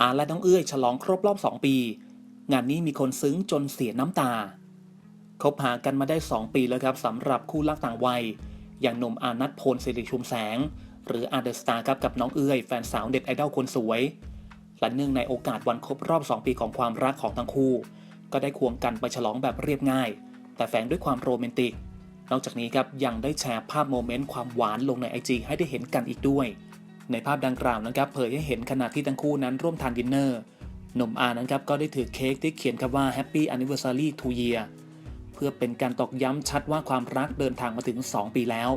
อาและน้องเอื้อยฉลองครบรอบ 2 ปี งานนี้มีคนซึ้งจนเสียน้ำตา คบหากันมาได้ 2 ปีแล้วครับสำหรับคู่รักต่างวัย อย่างหนุ่มอานัทพลสิริชุมแสง หรืออาเดอร์สตาร์ครับกับน้องเอื้อยแฟนสาวเด็ดไอดอลคนสวย และเนื่องในโอกาสวันครบรอบ 2 ปีของความรักของทั้งคู่ ก็ได้ควงกันไปฉลองแบบเรียบง่าย แต่แฝงด้วยความโรแมนติก นอกจากนี้ครับยังได้แชร์ภาพโมเมนต์ความหวานลงในไอจีให้ได้เห็นกันอีกด้วย ในภาพดังกล่าวนะครับเผยให้เห็นขณะที่ทั้งคู่นั้นร่วมทานดินเนอร์หนุ่มอานั้นครับก็ได้ถือเค้กที่เขียนคำว่า Happy Anniversary to Year เพื่อเป็นการตอกย้ำชัดว่าความรักเดินทางมาถึง 2 ปีแล้ว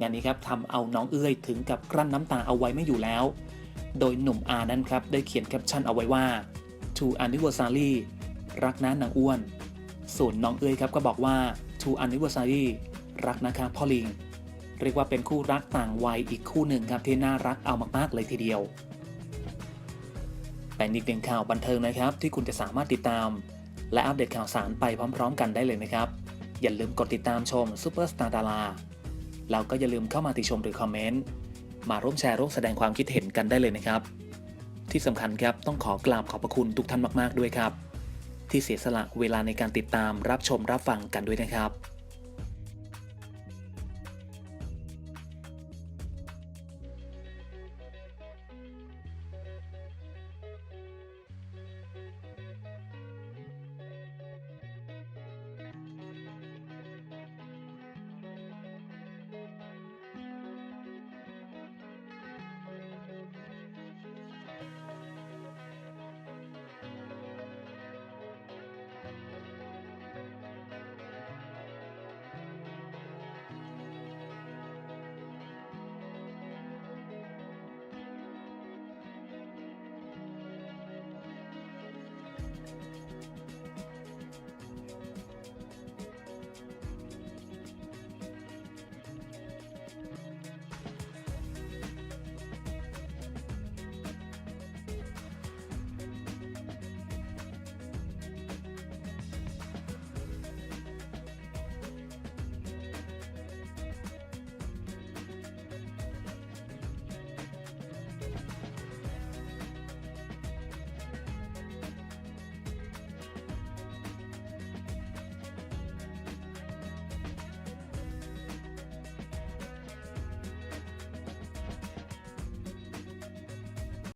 งานนี้ครับทำเอาน้องเอื้อยถึงกับกลั้นน้ำตาเอาไว้ไม่อยู่แล้ว โดยหนุ่มอานั้นครับได้เขียนแคปชั่นเอาไว้ว่า to anniversary รักนะนางอ้วน ส่วนน้องเอื้อยครับก็บอกว่า to anniversary รักนะคะพ่อลิง เรียกว่าเป็นคู่รักต่างวัยอีกคู่หนึ่งครับที่น่ารักเอามากๆเลยทีเดียว เป็นอีกหนึ่งข่าวบันเทิงนะครับ ที่คุณจะสามารถติดตาม และอัปเดตข่าวสารไปพร้อม ๆ กันได้เลยนะครับ อย่าลืมกดติดตามชม Super Star ดาราแล้วก็อย่าลืมเข้ามาติชมหรือคอมเมนต์มาร่วมแชร์ร่วมแสดงความคิดเห็นกันได้เลยนะครับ ที่สำคัญครับต้องขอกราบขอบพระคุณทุกท่านมาก ๆ ด้วยครับ ที่เสียสละเวลาในการติดตามรับชมรับฟังกันด้วยนะครับ「